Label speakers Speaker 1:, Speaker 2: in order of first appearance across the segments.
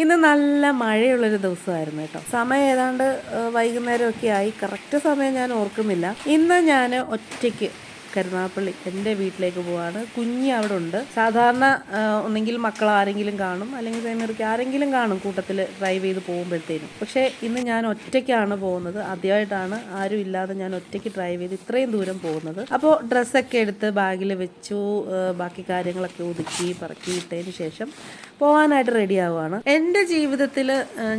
Speaker 1: ഇന്ന് നല്ല മഴയുള്ളൊരു ദിവസമായിരുന്നു കേട്ടോ. സമയം ഏതാണ്ട് വൈകുന്നേരമൊക്കെ ആയി. കറക്റ്റ് സമയം ഞാൻ ഓർക്കുന്നില്ല. ഇന്ന് ഞാൻ ഒറ്റയ്ക്ക് കരുനാഗപ്പള്ളി എന്റെ വീട്ടിലേക്ക് പോവാണ്. കുഞ്ഞ് അവിടെ ഉണ്ട് സാധാരണ ഒന്നെങ്കിൽ മക്കൾ ആരെങ്കിലും കാണും. അല്ലെങ്കിൽ സൈനർക്ക് ആരെങ്കിലും കാണും കൂട്ടത്തിൽ ഡ്രൈവ് ചെയ്ത് പോകുമ്പോഴത്തേനും. പക്ഷേ ഇന്ന് ഞാൻ ഒറ്റയ്ക്കാണ് പോകുന്നത്. ആദ്യമായിട്ടാണ് ആരും ഇല്ലാതെ ഞാൻ ഒറ്റയ്ക്ക് ഡ്രൈവ് ചെയ്ത് ഇത്രയും ദൂരം പോകുന്നത്. അപ്പോൾ ഡ്രസ്സൊക്കെ എടുത്ത് ബാഗിൽ വെച്ചു ബാക്കി കാര്യങ്ങളൊക്കെ ഒതുക്കി പറക്കി ഇട്ടതിന് ശേഷം പോകാനായിട്ട് റെഡി ആവുകയാണ് എന്റെ ജീവിതത്തിൽ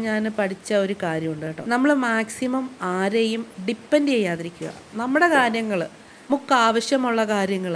Speaker 1: ഞാൻ പഠിച്ച ഒരു കാര്യമുണ്ട് കേട്ടോ. നമ്മൾ മാക്സിമം ആരെയും ഡിപ്പെൻഡ് ചെയ്യാതിരിക്കുക. നമ്മുടെ കാര്യങ്ങൾ നമുക്ക് ആവശ്യമുള്ള കാര്യങ്ങൾ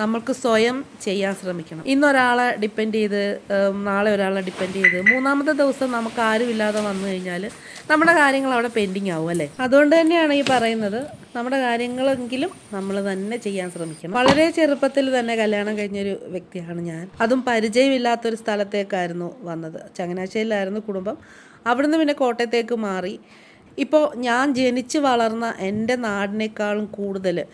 Speaker 1: നമ്മൾക്ക് സ്വയം ചെയ്യാൻ ശ്രമിക്കണം. ഇന്നൊരാളെ ഡിപ്പെൻഡ് ചെയ്ത് നാളെ ഒരാളെ ഡിപ്പെൻഡ് ചെയ്ത് മൂന്നാമത്തെ ദിവസം നമുക്ക് ആരുമില്ലാതെ വന്നു കഴിഞ്ഞാൽ നമ്മുടെ കാര്യങ്ങൾ അവിടെ പെൻഡിങ് ആവും അല്ലേ? അതുകൊണ്ട് തന്നെയാണ് ഈ പറയുന്നത് നമ്മുടെ കാര്യങ്ങളെങ്കിലും നമ്മൾ തന്നെ ചെയ്യാൻ ശ്രമിക്കണം. വളരെ ചെറുപ്പത്തിൽ തന്നെ കല്യാണം കഴിഞ്ഞൊരു വ്യക്തിയാണ് ഞാൻ. അതും പരിചയമില്ലാത്തൊരു സ്ഥലത്തേക്കായിരുന്നു വന്നത്. ചങ്ങനാശ്ശേരിയിലായിരുന്നു കുടുംബം. അവിടുന്ന് പിന്നെ കോട്ടയത്തേക്ക് മാറി. ഇപ്പോൾ ഞാൻ ജനിച്ച് വളർന്ന എന്റെ നാടിനേക്കാളും കൂടുതൽ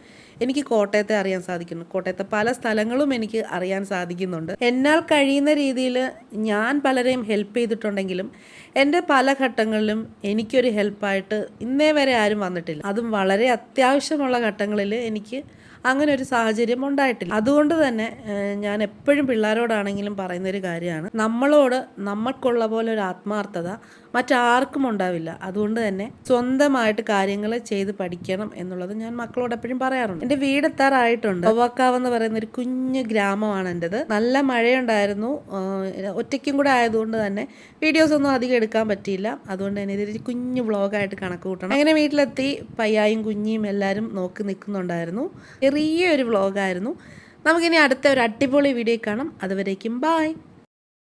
Speaker 1: എനിക്ക് കോട്ടയത്തെ അറിയാൻ സാധിക്കുന്നു. കോട്ടയത്തെ പല സ്ഥലങ്ങളും എനിക്ക് അറിയാൻ സാധിക്കുന്നുണ്ട്. എന്നാൽ കഴിയുന്ന രീതിയിൽ ഞാൻ പലരെയും ഹെൽപ്പ് ചെയ്തിട്ടുണ്ടെങ്കിലും എന്റെ പല ഘട്ടങ്ങളിലും എനിക്കൊരു ഹെൽപ്പായിട്ട് ഇന്നേ വരെ ആരും വന്നിട്ടില്ല. അതും വളരെ അത്യാവശ്യമുള്ള ഘട്ടങ്ങളിൽ എനിക്ക് അങ്ങനെ ഒരു സാഹചര്യം ഉണ്ടായിട്ടില്ല. അതുകൊണ്ട് തന്നെ ഞാൻ എപ്പോഴും പിള്ളേരോടാണെങ്കിലും പറയുന്നൊരു കാര്യമാണ് നമ്മളോട് നമ്മൾക്കുള്ള പോലെ ഒരു ആത്മാർത്ഥത മറ്റാർക്കും ഉണ്ടാവില്ല. അതുകൊണ്ട് തന്നെ സ്വന്തമായിട്ട് കാര്യങ്ങൾ ചെയ്ത് പഠിക്കണം എന്നുള്ളത് ഞാൻ മക്കളോട് എപ്പോഴും പറയാറുണ്ട്. വീട് വീടെത്താറായിട്ടുണ്ട് ഒവാക്കാവ് എന്ന് പറയുന്ന ഒരു കുഞ്ഞു ഗ്രാമമാണ് എന്റെത്. നല്ല മഴയുണ്ടായിരുന്നു. ഒറ്റയ്ക്കും കൂടെ ആയതുകൊണ്ട് തന്നെ വീഡിയോസ് ഒന്നും അധികം എടുക്കാൻ പറ്റിയില്ല. അതുകൊണ്ട് തന്നെ ഇതൊരു കുഞ്ഞു വ്ളോഗായിട്ട് കണക്ക് കൂട്ടണം. അങ്ങനെ വീട്ടിലെത്തി പയ്യായും കുഞ്ഞിയും എല്ലാവരും നോക്കി നിൽക്കുന്നുണ്ടായിരുന്നു. ചെറിയൊരു വ്ളോഗായിരുന്നു. നമുക്കിനി അടുത്ത ഒരു അടിപൊളി വീഡിയോ കാണാം. അതുവരേക്കും ബായ്